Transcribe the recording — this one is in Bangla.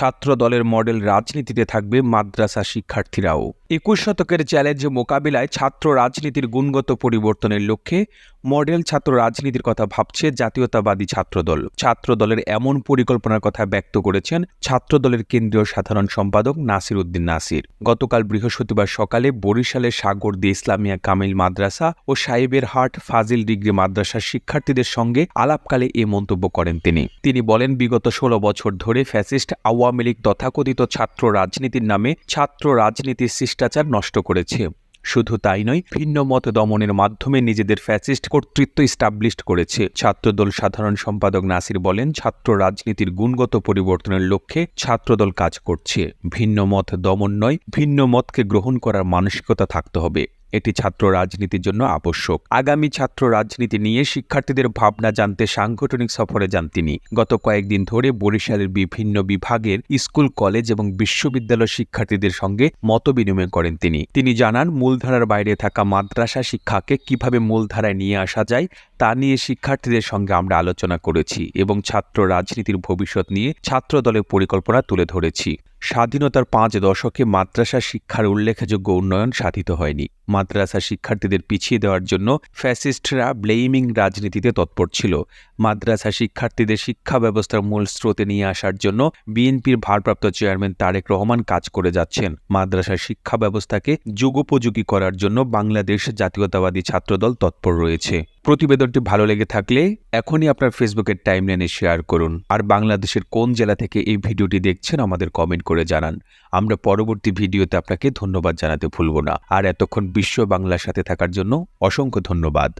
ছাত্র দলের মডেল রাজনীতিতে থাকবে মাদ্রাসা শিক্ষার্থীরাও। একুশ শতকের চ্যালেঞ্জ মোকাবিলায় ছাত্র রাজনীতির গুণগত পরিবর্তনের লক্ষ্যে মডেল ছাত্র রাজনীতির কথা ভাবছে জাতীয়তাবাদী ছাত্রদল। ছাত্র দলের এমন পরিকল্পনার কথা ব্যক্ত করেছেন ছাত্র দলের কেন্দ্রীয় সাধারণ সম্পাদক নাসির উদ্দিন নাসির। গতকাল বৃহস্পতিবার সকালে বরিশালের সাগরদি ইসলামিয়া কামিল মাদ্রাসা ও সাহেবের হাট ফাজিল ডিগ্রি মাদ্রাসার শিক্ষার্থীদের সঙ্গে আলাপকালে এ মন্তব্য করেন তিনি। তিনি বলেন, বিগত ষোলো বছর ধরে ফ্যাসিস্ট আওয়ামী লীগ তথাকথিত ছাত্র রাজনীতির নামে ছাত্র রাজনীতির শিষ্টাচার নষ্ট করেছে। শুধু তাই নয়, ভিন্ন মত দমনের মাধ্যমে নিজেদের ফ্যাসিস্ট কর্তৃত্ব স্টাবলিশড করেছে। ছাত্রদল সাধারণ সম্পাদক নাসির বলেন, ছাত্র রাজনীতির গুণগত পরিবর্তনের লক্ষ্যে ছাত্রদল কাজ করছে। ভিন্ন মত দমন নয়, ভিন্ন মতকে গ্রহণ করার মানসিকতা থাকতে হবে। এটি ছাত্র রাজনীতির জন্য আবশ্যক। আগামী ছাত্র রাজনীতি নিয়ে শিক্ষার্থীদের ভাবনা জানতে সাংগঠনিক সফরে যান তিনি। গত কয়েকদিন ধরে বরিশালের বিভিন্ন বিভাগের স্কুল, কলেজ এবং বিশ্ববিদ্যালয় শিক্ষার্থীদের সঙ্গে মত বিনিময় করেন তিনি। তিনি জানান, মূলধারার বাইরে থাকা মাদ্রাসা শিক্ষাকে কীভাবে মূলধারায় নিয়ে আসা যায় তা নিয়ে শিক্ষার্থীদের সঙ্গে আমরা আলোচনা করেছি এবং ছাত্র রাজনীতির ভবিষ্যৎ নিয়ে ছাত্র দলের পরিকল্পনা তুলে ধরেছি। স্বাধীনতার পাঁচ দশকে মাদ্রাসা শিক্ষার উল্লেখযোগ্য উন্নয়ন সাধিত হয়নি। মাদ্রাসা শিক্ষার্থীদের পিছিয়ে দেওয়ার জন্য ফ্যাসিস্টরা ব্লেমিং রাজনীতিতে তৎপর ছিল। মাদ্রাসা শিক্ষার্থীদের শিক্ষা ব্যবস্থার মূল স্রোতে নিয়ে আসার জন্য বিএনপির ভারপ্রাপ্ত চেয়ারম্যান তারেক রহমান কাজ করে যাচ্ছেন। মাদ্রাসা শিক্ষা ব্যবস্থাকে যুগোপযোগী করার জন্য বাংলাদেশ জাতীয়তাবাদী ছাত্রদল তৎপর রয়েছে। প্রতিবেদনটি ভালো লেগে থাকলে এখনই আপনার ফেসবুকের টাইমলাইনে শেয়ার করুন। আর বাংলাদেশের কোন জেলা থেকে এই ভিডিওটি দেখছেন আমাদের কমেন্ট করে জানান। আমরা পরবর্তী ভিডিওতে আপনাকে ধন্যবাদ জানাতে ভুলব না। আর এতক্ষণ বিশ্ব বাংলার সাথে থাকার জন্য অসংখ্য ধন্যবাদ।